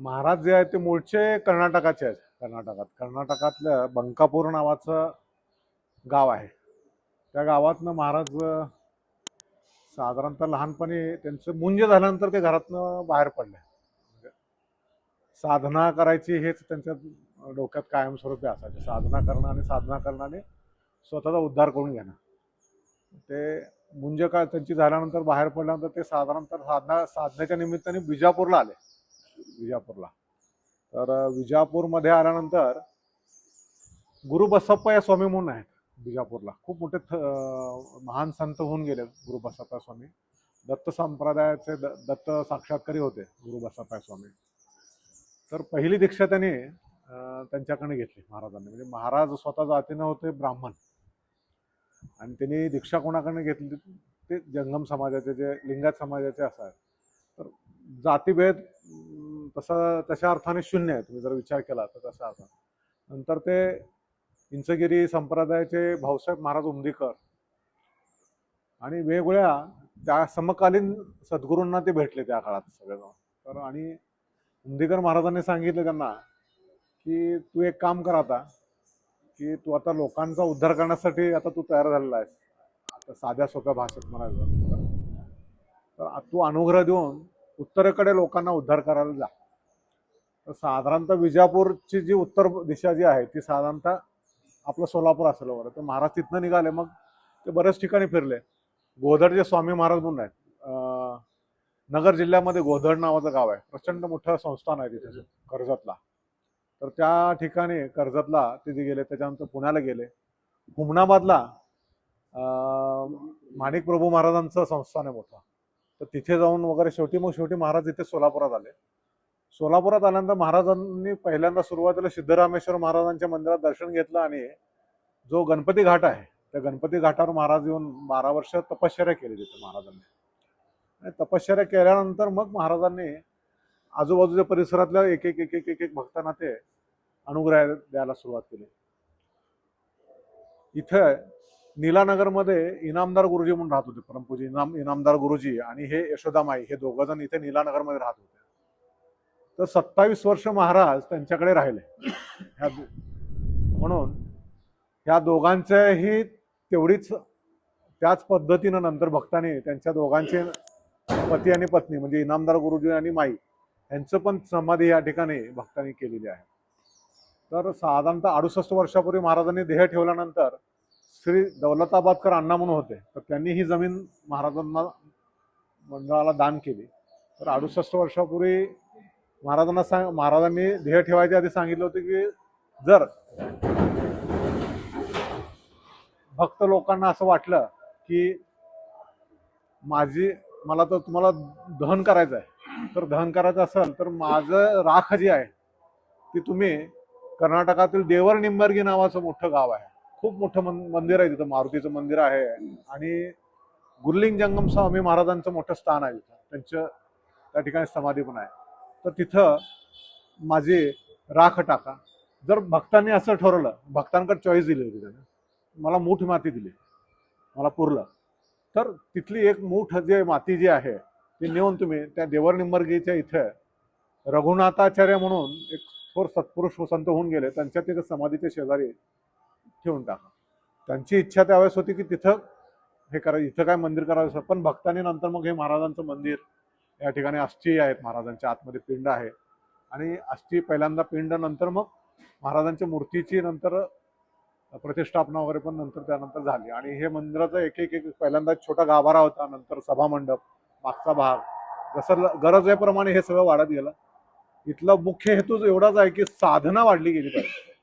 महाराज जे आहेत ते मूळचे कर्नाटकाचे आहेत कर्नाटकात. कर्नाटकातल्या बंकापूर नावाचं गाव आहे. त्या गावातनं महाराज साधारणतः लहानपणी त्यांचं मुंज झाल्यानंतर ते घरातनं बाहेर पडले. म्हणजे साधना करायची हेच त्यांच्या डोक्यात कायमस्वरूपी असायचे. साधना करणं आणि साधना करणं आणि स्वतःचा उद्धार करून घेणं. ते मुंज काय त्यांची झाल्यानंतर बाहेर पडल्यानंतर ते साधारणतः साधना साधण्याच्या निमित्ताने बिजापूरला आले. विजापूरला. तर विजापूरमध्ये आल्यानंतर गुरु बसप्पा या स्वामी म्हणून आहेत विजापूरला. खूप मोठे थ- महान संत होऊन गेले गुरु बसप्पा स्वामी. दत्त संप्रदायाचे द- दत्त साक्षात्कारी होते गुरु बसप्पा स्वामी. तर पहिली दीक्षा त्यांनी त्यांच्याकडे घेतली महाराजांनी. म्हणजे महाराज स्वतः जातीनं होते ब्राह्मण. आणि त्यांनी दीक्षा कोणाकडे घेतली? ते जंगम समाजाचे जे लिंगात समाजाचे असतात. तर जातीभेद तसा तशा अर्थाने शून्य आहे. तुम्ही जर विचार केला तर तसा अर्थ नंतर ते इंचगिरी संप्रदायाचे भाऊसाहेब महाराज उमदीकर आणि वेगवेगळ्या त्या समकालीन सद्गुरूंना ते भेटले त्या काळात सगळेजण. तर आणि उमदीकर महाराजांनी सांगितलं त्यांना की तू एक काम कर आता की तू आता लोकांचा उद्धार करण्यासाठी आता तू तयार झालेला आहेस. आता साध्या सोप्या भाषेत म्हणायचं तर तू अनुग्रह देऊन उत्तरेकडे लोकांना उद्धार करायला जा. साधारणतः विजापूरची जी उत्तर दिशा जी आहे ती साधारणतः आपलं सोलापूर असेल वगैरे. तर महाराज तिथनं निघाले मग ते बऱ्याच ठिकाणी फिरले. गोधडचे स्वामी महाराज म्हणून आहेत नगर जिल्ह्यामध्ये गोधड नावाचं गाव आहे. प्रचंड मोठं संस्थान आहे तिथे कर्जतला. तर त्या ठिकाणी कर्जतला तिथे गेले त्याच्यानंतर पुण्याला गेले. हुमनाबादला माणिक प्रभू महाराजांचं संस्थान आहे मोठं. तर तिथे जाऊन वगैरे शेवटी मग शेवटी महाराज इथे सोलापुरात आले. सोलापुरात आल्यानंतर महाराजांनी पहिल्यांदा सुरुवातीला सिद्धरामेश्वर महाराजांच्या मंदिरात दर्शन घेतलं आणि जो गणपती घाट आहे त्या गणपती घाटावर महाराज येऊन बारा वर्ष तपश्चर्या केली तिथे महाराजांनी. आणि तपश्चर्या केल्यानंतर मग महाराजांनी आजूबाजूच्या परिसरातल्या एक एक एक एक एक एक भक्तांना ते अनुग्रह द्यायला सुरुवात केली. इथं नीलानगरमध्ये इनामदार गुरुजी म्हणून राहत होते परमपूजी इनाम इनामदार गुरुजी आणि हे यशोदामाई हे दोघं जण इथे नीलानगरमध्ये राहत होते. तर सत्तावीस वर्ष महाराज त्यांच्याकडे राहिले. ह्या म्हणून ह्या दोघांचंही तेवढीच त्याच पद्धतीनं नंतर भक्तांनी त्यांच्या दोघांचे पती आणि पत्नी म्हणजे इनामदार गुरुजी आणि माई यांचं पण समाधी या ठिकाणी भक्तांनी केलेली आहे. तर साधारणतः अडुसष्ट वर्षापूर्वी महाराजांनी देह ठेवल्यानंतर श्री दौलताबादकर अण्णा म्हणून होते. तर त्यांनी ही जमीन महाराजांना मंडळाला दान केली. तर अडुसष्ट वर्षापूर्वी महाराजांना सांग महाराजांनी ध्येय ठेवायच्या आधी सांगितलं होतं की जर भक्त लोकांना असं वाटलं की माझी मला तर तुम्हाला दहन करायचं आहे. तर दहन करायचं असेल तर माझं राख जी आहे ती तुम्ही कर्नाटकातील देवर निंबर्गी नावाचं मोठं गाव आहे. खूप मोठं मन- मंदिर आहे तिथं मारुतीचं मंदिर आहे. आणि गुरलिंग जंगम स्वामी महाराजांचं मोठं स्थान आहे तिथं. त्यांचं त्या ठिकाणी समाधी पण आहे. तर तिथं माझी राख टाका. जर भक्तांनी असं ठरवलं भक्तांकडे चॉईस दिली होती त्यानं मला मूठ माती दिली मला पुरलं तर तिथली एक मूठ जे माती जी आहे ती नेऊन तुम्ही त्या देवर निंबर्गीच्या इथे रघुनाथाचार्य म्हणून एक थोर सत्पुरुष संत होऊन गेले त्यांच्या तिथे समाधीच्या शेजारी ठेवून टाका. त्यांची इच्छा त्यावेळेस होती की तिथं हे करायचं इथं काय मंदिर करायचं पण भक्तांनी नंतर मग हे महाराजांचं मंदिर या ठिकाणी अस्थी आहेत महाराजांच्या आतमध्ये पिंड आहे. आणि अस्थी पहिल्यांदा पिंड नंतर मग महाराजांच्या मूर्तीची नंतर प्रतिष्ठापना वगैरे पण नंतर त्यानंतर झाली. आणि हे मंदिराचं एक एक एक पहिल्यांदा एक छोटा गाभारा होता नंतर सभामंडप मागचा भाग. जसं ल- गरजेप्रमाणे हे सगळं वाढत गेलं. इथला मुख्य हेतूच एवढाच आहे की साधना वाढली गेली पाहिजे.